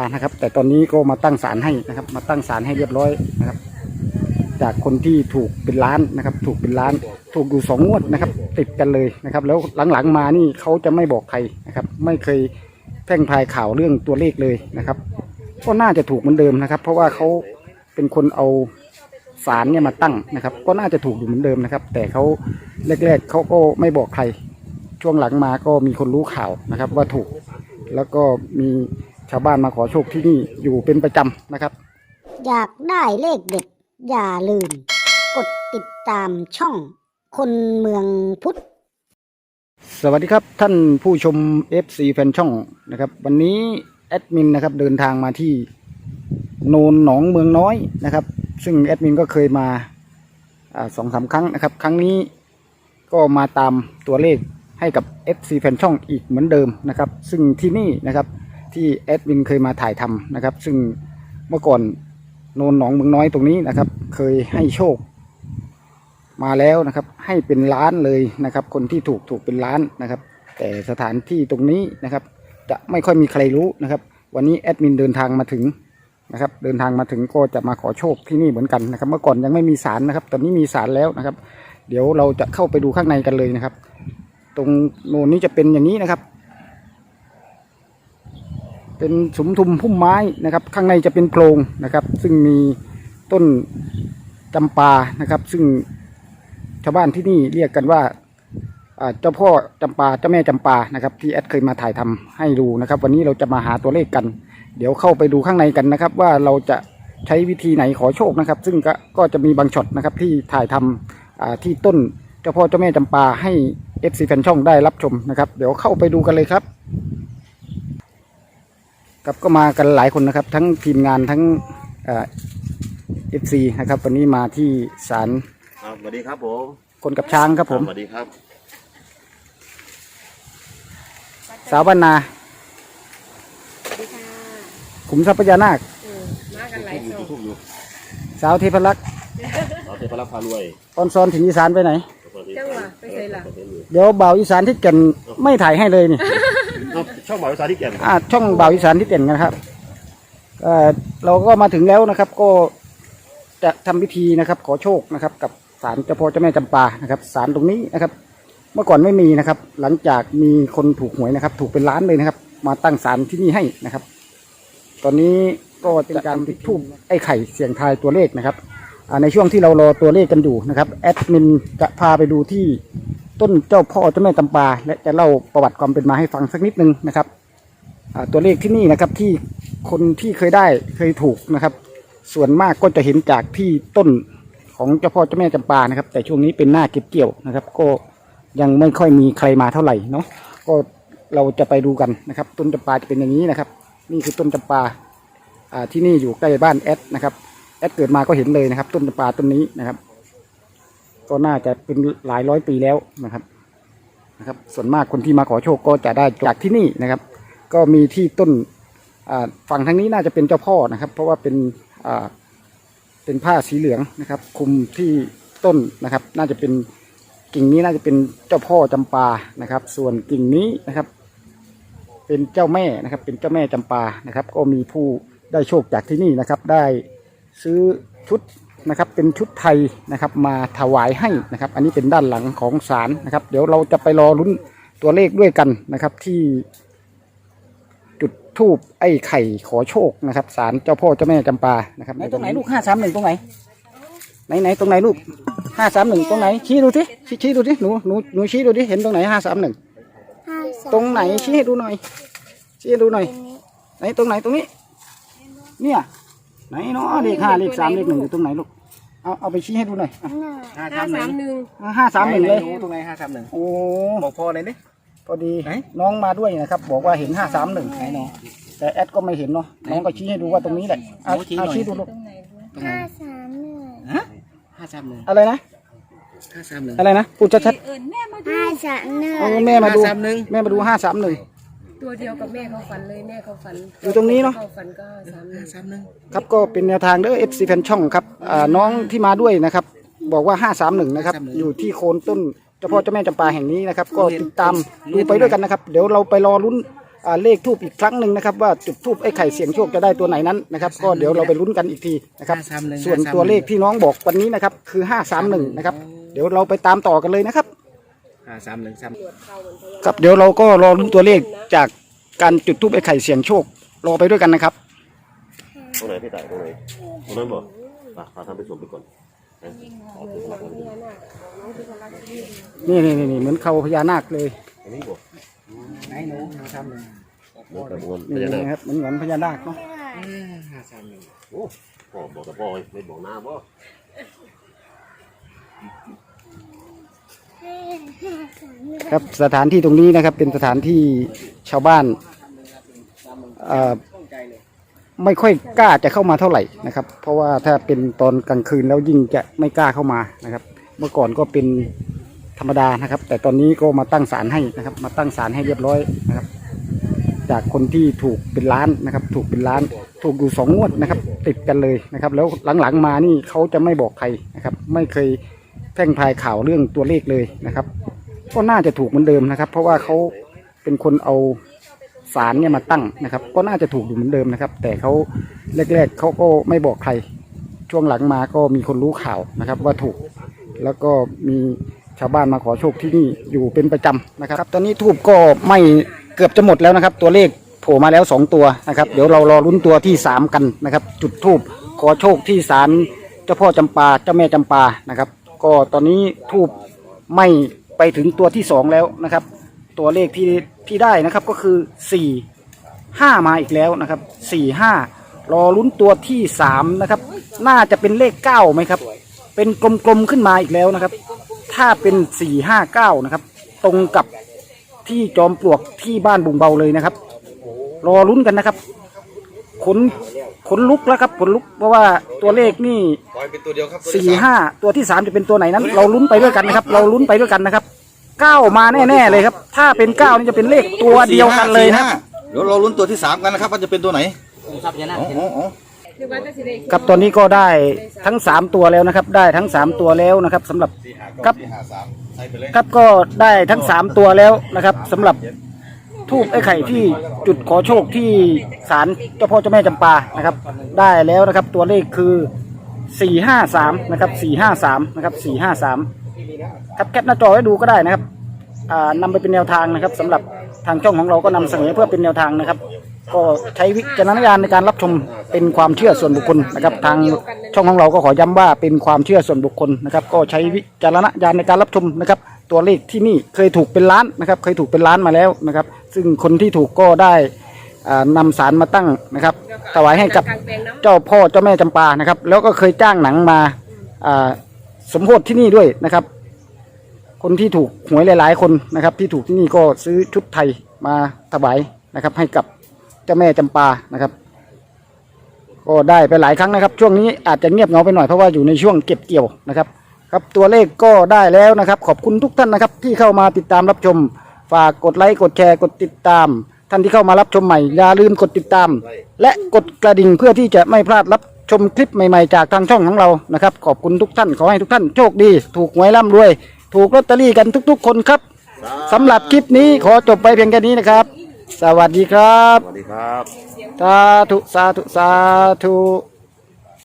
านะครับ แต่ตอนนี้ก็มาตั้งศาลให้นะครับ มาตั้งศาลให้เรียบร้อยนะครับ จากคนที่ถูกเป็นล้านนะครับ ถูกเป็นล้าน ถูกอยู่สองงวดนะครับ ติดกันเลยนะครับ แล้วหลังๆมานี่เขาจะไม่บอกใครนะครับ ไม่เคยแพร่งพายข่าวเรื่องตัวเลขเลยนะครับ ก็น่าจะถูกเหมือนเดิมนะครับ เพราะว่าเขาเป็นคนเอาสารเนี่ยมาตั้งนะครับ ก็น่าจะถูกอยู่เหมือนเดิมนะครับ แต่เขาแรกๆเขาก็ไม่บอกใคร ช่วงหลังมาก็มีคนรู้ข่าวนะครับ ว่าถูกแล้วก็มี ชาวบ้านมาขอโชคที่นี่อยู่เป็นประจำนะครับ อยากได้เลขเด็ด อย่าลืม กดติดตามช่องคนเมืองพุทธ สวัสดีครับท่านผู้ชม FC แฟนช่องนะครับ วันนี้แอดมินนะครับเดินทางมาที่โนนหนองเมืองน้อยนะครับ ซึ่งแอดมินก็เคยมาอาสองสามครั้งนะครับ ครั้งนี้ก็มาตามตัวเลขให้กับ FC แฟนช่องอีกเหมือนเดิมนะครับ ซึ่งที่นี่นะครับ ที่แอดมินเคยมาถ่ายทำนะครับ ซึ่งเมื่อก่อนโนนหนองเมืองน้อยตรงนี้นะครับ เคยให้โชค มาแล้วนะครับ ให้เป็นล้านเลยนะครับ คนที่ถูกถูกเป็นล้านนะครับ แต่สถานที่ตรงนี้นะครับ จะไม่ค่อยมีใครรู้นะครับ วันนี้แอดมินเดินทางมาถึงนะครับ เดินทางมาถึงก็จะมาขอโชคที่นี่เหมือนกันนะครับ เมื่อก่อนยังไม่มีศาลนะครับ ตอนนี้มีศาลแล้วนะครับ เดี๋ยวเราจะเข้าไปดูข้างในกันเลยนะครับ ตรงโนนนี้จะเป็นอย่างนี้นะครับ เป็นสุมทุมพุ่มไม้นะครับ ข้างในจะเป็นโพรงนะครับ ซึ่งมีต้นจำปานะครับ ซึ่งชาวบ้านที่นี่เรียกกันว่าเจ้าพ่อจำปาเจ้าแม่จำปานะครับ ที่แอดเคยมาถ่ายทำให้ดูนะครับ วันนี้เราจะมาหาตัวเลขกัน เดี๋ยวเข้าไปดูข้างในกันนะครับ ว่าเราจะใช้วิธีไหนขอโชคนะครับ ซึ่งก็ก็จะมีบางช็อตนะครับที่ถ่ายทำอ่าที่ต้นเจ้าพ่อเจ้าแม่จำปาให้เอฟซีแฟนช่องได้รับชมนะครับ เดี๋ยวเข้าไปดูกันเลยครับ ครับก็มากันหลายคนนะครับ ทั้งทีมงานทั้งเอฟซีนะครับวันนี้มาที่ศาลครับสวัสดีครับผมคนกับช้างครับผมสวัสดีครับ สาวบ้านนาขุมทรัพย์พญานาคมากันหลายยูโซทูบอยู่สาวเทพรักษ์เราเทพรักษ์พารวยออนซอนถึงอีสานไปไหนสวัสดีจังหวะไปใส่ล่ะเดี๋ยวบ่าวอีสานที่เก่นไม่ถ่ายให้เลยนี่เอา ช่องหมายภาษาที่แก่นอ่าช่องบ่าวอีสานที่เก่นนะครับเอ่อเราก็มาถึงแล้วนะครับ ก็จะทำพิธีนะครับ ขอโชคนะครับ กับศาลเจ้าพ่อเจ้าแม่จำปานะครับศาลตรงนี้นะครับ เมื่อก่อนไม่มีนะครับ หลังจากมีคนถูกหวยนะครับ ถูกเป็นล้านเลยนะครับ มาตั้งศาลที่นี่ให้นะครับ ตอนนี้ก็เป็นการติดทูบไอ้ไข่เสียงทายตัวเลขนะครับอ่าในช่วงที่เรารอตัวเลขกันอยู่นะครับแอดมินจะพาไปดูที่ ต้นเจ้าพ่อเจ้าแม่จำปา และจะเล่าประวัติความเป็นมาให้ฟังสักนิดนึงนะครับตัวเลขที่นี่นะครับที่คนที่เคยได้เคยถูกนะครับ ส่วนมากก็จะเห็นจากที่ต้นของเจ้าพ่อเจ้าแม่จำปานะครับ แต่ช่วงนี้เป็นหน้าเก็บเกี่ยวนะครับ ก็ยังไม่ค่อยมีใครมาเท่าไหร่เนาะก็เราจะไปดูกันนะครับ ต้นจำปาจะเป็นอย่างนี้นะครับ นี่คือต้นจำปาอ่าที่นี่อยู่ใกล้บ้านแอดนะครับแอดเกิดมาก็เห็นเลยนะครับ ต้นจำปาต้นนี้นะครับ ก็น่าจะเป็นหลายร้อยปีแล้วนะครับนะครับ ส่วนมากคนที่มาขอโชคก็จะได้จากที่นี่นะครับ ก็มีที่ต้นอ่าฝั่งทางนี้น่าจะเป็นเจ้าพ่อนะครับ เพราะว่าเป็นอ่าเป็นผ้าสีเหลืองนะครับคลุมที่ต้นนะครับ น่าจะเป็นกิ่งนี้น่าจะเป็นเจ้าพ่อจำปานะครับ ส่วนกิ่งนี้นะครับ เป็นเจ้าแม่นะครับ เป็นเจ้าแม่จำปานะครับ ก็มีผู้ได้โชคจากที่นี่นะครับ ได้ซื้อชุด นะครับเป็นชุดไทยนะครับมาถวายให้นะครับ อันนี้เป็นด้านหลังของศาลนะครับ เดี๋ยวเราจะไปรอลุ้นตัวเลขด้วยกันนะครับที่จุดทูบไอ้ไข่ขอโชคนะครับศาลเจ้าพ่อเจ้าแม่จำปานะครับไหนตรงไหนลูกห้าสามหนึ่งตรงไหนไหนไหนตรงไหนลูกห้าสามหนึ่งตรงไหนชี้ดูสิชี้ชี้ดูสิหนูหนูหนูชี้ดูดิเห็นตรงไหนห้าสามหนึ่งตรงไหนชี้ให้ดูหน่อยชี้ให้ดูหน่อย ไหนตรงไหนตรงนี้ เนี่ยไหนเนาะเลขห้าเลขสามเลขหนึ่งอยู่ตรงไหนลูก เอาเอาไปชี้ให้ดูหน่อยอะห้าสามหนึ่งห้าสามหนึ่งเลยตรงไหนห้าสามหนึ่งโอ้ บอกพ่อเลยดิ พอดีไหน น้องมาด้วยนะครับ บอกว่าเห็นห้าสามหนึ่งไหนเนาะแต่แอดก็ไม่เห็นเนาะน้องก็ชี้ให้ดูว่าตรงนี้แหละเอาเอาชี้ดูลูกตรงไหนห้าสามหนึ่งฮะห้าสามหนึ่งอะไรนะห้าสามหนึ่งอะไรนะพูดชัดเอิญแม่มาดูห้าสามหนึ่งๆเอาแม่มาดูห้าสามหนึ่งแม่มาดูห้าสามหนึ่ง ตัวเดียวกับแม่เขาฝันเลยแม่เขาฝันอยู่ตรงนี้เนอะ เขาฝันก็สามหนึ่ห้างสามหนึ่งครับก็เป็นแนวทางเด้อ FC แฟนช่องครับอ่าน้องที่มาด้วยนะครับ บอกว่า 531 นะครับ อยู่ที่โคนต้นเจ้าพ่อเจ้าแม่จำปาแห่งนี้นะครับ ก็ติดตามดูไปด้วยกันนะครับ เดี๋ยวเราไปรอลุ้นอ่าเลขทูบอีกครั้งหนึ่งนะครับ ว่าจุดทูบไอ้ไข่เสียงโชคจะได้ตัวไหนนั้นนะครับ ก็เดี๋ยวเราไปลุ้นกันอีกทีนะครับห้าสามหนึ่งส่วนตัวเลขที่น้องบอกวันนี้นะครับคือห้าสามหนึ่งนะครับ เดี๋ยวเราไปตามต่อกันเลยนะครับ ห้าสามหนึ่งสามครับเดี๋ยวเราก็รอรู้ตัวเลขจากการจุดทูบไอ้ไข่เสียงโชค รอไปด้วยกันนะครับ ตรงไหนพี่ต่ายตรงไหนตรงนั้นบอกอะพาทำไปส่งไปก่อนนะขอถึงหลังนั้นนี่นี่นี่เหมือนเขาพญานาคเลยอันนี้บอกไหนหนูห้าสามหนึ่งเหมือนกับเงินนี่พญานาคนะครับเหมือนเหมือนพญานาคเนาะห้าสามหนึ่งโอ้พ่อบอกกับพ่อไม่บอกหน้าพ่อ ครับสถานที่ตรงนี้นะครับเป็นสถานที่ชาวบ้านไม่ค่อยกล้าจะเข้ามาเท่าไหร่นะครับ เพราะว่าถ้าเป็นตอนกลางคืนแล้วยิ่งจะไม่กล้าเข้ามานะครับ เมื่อก่อนก็เป็นธรรมดานะครับ แต่ตอนนี้ก็มาตั้งศาลให้นะครับ มาตั้งศาลให้เรียบร้อยนะครับ จากคนที่ถูกเป็นล้านนะครับ ถูกเป็นล้าน ถูกอยู่สองงวดนะครับ ติดกันเลยนะครับ แล้วหลังๆมานี่เขาจะไม่บอกใครนะครับ ไม่เคย แพร่งพายข่าวเรื่องตัวเลขเลยนะครับ ก็น่าจะถูกเหมือนเดิมนะครับ เพราะว่าเขาเป็นคนเอาสารเนี่ยมาตั้งนะครับ ก็น่าจะถูกอยู่เหมือนเดิมนะครับ แต่เขาแรกๆเขาก็ไม่บอกใคร ช่วงหลังมาก็มีคนรู้ข่าวนะครับ ว่าถูกแล้วก็มีชาวบ้านมาขอโชคที่นี่อยู่เป็นประจำนะครับ ตอนนี้ทูบก็ไม่เกือบจะหมดแล้วนะครับ ตัวเลขโผล่มาแล้วสองตัวนะครับ เดี๋ยวเรารอลุ้นตัวที่สามกันนะครับ จุดทูบขอโชคที่ศาลเจ้าพ่อจำปาเจ้าแม่จำปานะครับ ก็ตอนนี้ทูบไม่ไปถึงตัวที่สองแล้วนะครับ ตัวเลขที่ที่ได้นะครับก็คือสี่ห้ามาอีกแล้วนะครับสี่ห้ารอลุ้นตัวที่สามนะครับ น่าจะเป็นเลขเก้าไหมครับ เป็นกลมๆขึ้นมาอีกแล้วนะครับ ถ้าเป็นสี่ห้าเก้านะครับ ตรงกับที่จอมปลวกที่บ้านบุงเบาเลยนะครับ รอลุ้นกันนะครับ ขนขนลุกแล้วครับขนลุกเพราะว่าตัวเลขนี่ปล่อยเป็นตัวเดียวครับตัวสี่ที่สามห้าตัวที่สามจะเป็นตัวไหนนั้น เราลุ้นไปด้วยกันนะครับ เราลุ้นไปด้วยกันนะครับเก้ามาแน่ๆเลยครับ ถ้าเป็นเก้านี่จะเป็นเลขตัวเดียวกันเลยนะครับสี่ห้าเดี๋ยวเราลุ้นตัวที่สามกันนะครับว่าจะเป็นตัวไหนทรัพย์พญานาคอ๋ออ๋ออ๋อนึกว่าจะสิได้ครับตอนนี้ก็ได้ทั้งสามตัวแล้วนะครับ ได้ทั้งสามตัวแล้วนะครับสำหรับครับ สี่ห้าสามใส่ไปเลย ครับก็ได้ทั้งสามตัวแล้วนะครับสำหรับ ทูบไอ้ไข่ที่จุดขอโชคที่ศาลเจ้าพ่อเจ้าแม่จำปานะครับ ได้แล้วนะครับตัวเลขคือสี่ห้าสามนะครับสี่ห้าสามนะครับสี่ห้าสามครับแคปหน้าจอไว้ดูก็ได้นะครับอ่านำไปเป็นแนวทางนะครับสำหรับทางช่องของเราก็นำเสนอเพื่อเป็นแนวทางนะครับ ก็ใช้วิจารณญาณในการรับชมเป็นความเชื่อส่วนบุคคลนะครับ ทางช่องของเราก็ขอย้ำว่าเป็นความเชื่อส่วนบุคคลนะครับ ก็ใช้วิจารณญาณในการรับชมนะครับ ตัวเลขที่นี่เคยถูกเป็นล้านนะครับเคยถูกเป็นล้านมาแล้วนะครับ ซึ่งคนที่ถูกก็ได้อ่านำสารมาตั้งนะครับ ถวายให้กับเจ้าพ่อเจ้าแม่จำปานะครับ แล้วก็เคยจ้างหนังมาอ่าสมโภชที่นี่ด้วยนะครับ คนที่ถูกหวยหลาย ๆ คนนะครับ ที่ถูกที่นี่ก็ซื้อชุดไทยมาถวายนะครับ ให้กับเจ้าแม่จำปานะครับก็ได้ไปหลายครั้งนะครับ ช่วงนี้อาจจะเงียบเหงาไปหน่อยเพราะว่าอยู่ในช่วงเก็บเกี่ยวนะครับ ครับตัวเลขก็ได้แล้วนะครับ ขอบคุณทุกท่านนะครับ ที่เข้ามาติดตามรับชม ฝากกดไลค์กดแชร์กดติดตาม ท่านที่เข้ามารับชมใหม่อย่าลืมกดติดตาม และกดกระดิ่งเพื่อที่จะไม่พลาดรับชมคลิปใหม่ๆจากทางช่องของเรานะครับ ขอบคุณทุกท่านขอให้ทุกท่านโชคดี ถูกหวยร่ำรวย ถูกลอตเตอรี่กันทุก ๆ คนครับสำหรับคลิปนี้ขอจบไปเพียงแค่นี้นะครับ สวัสดีครับ สวัสดีครับ สาธุสาธุสาธุ